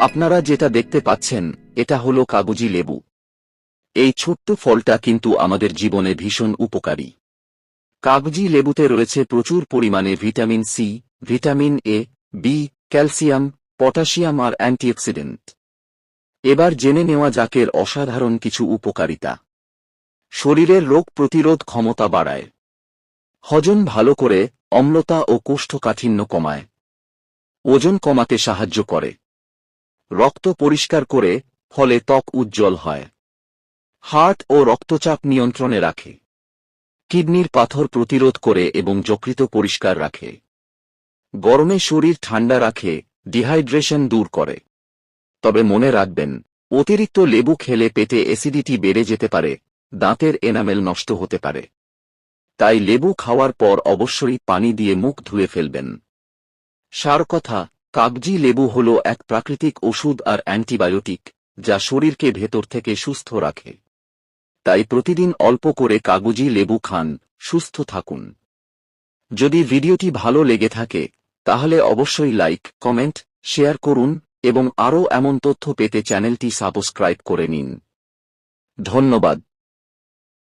আপনারা যেটা দেখতে পাচ্ছেন, এটা হলো কাগজি লেবু। এই ছোট্ট ফলটা কিন্তু আমাদের জীবনে ভীষণ উপকারী। কাগজি লেবুতে রয়েছে প্রচুর পরিমাণে vitamin C, vitamin A, B, calcium, potassium R antioxidant. এবার জেনে নেওয়া যাকের অসাধারণ কিছু উপকারিতা। শরীরের রোগ প্রতিরোধ ক্ষমতা বাড়ায়। হজম ভালো করে, অম্লতা ও কোষ্ঠকাঠিন্য কমায়। ওজন কমাতে সাহায্য করে। রক্ত পরিষ্কার করে, ফলে ত্বক উজ্জ্বল হয়। হার্ট ও রক্তচাপ নিয়ন্ত্রণে রাখে। কিডনির পাথর প্রতিরোধ করে এবং যকৃত পরিষ্কার রাখে। গরমে শরীর ঠান্ডা রাখে, ডিহাইড্রেশন দূর করে। তবে মনে রাখবেন, অতিরিক্ত লেবু খেলে পেটে অ্যাসিডিটি বেড়ে যেতে পারে, দাঁতের এনামেল নষ্ট হতে পারে। তাই লেবু খাওয়ার পর অবশ্যই পানি দিয়ে মুখ ধুয়ে ফেলবেন। সার কথা কাগজি লেবু হল এক প্রাকৃতিক ওষুধ আর অ্যান্টিবায়োটিক, যা শরীরকে ভেতর থেকে সুস্থ রাখে। তাই প্রতিদিন অল্প করে কাগজি লেবু খান, সুস্থ থাকুন। যদি ভিডিওটি ভালো লেগে থাকে, তাহলে অবশ্যই লাইক, কমেন্ট, শেয়ার করুন, এবং আরও এমন তথ্য পেতে চ্যানেলটি সাবস্ক্রাইব করে নিন। ধন্যবাদ।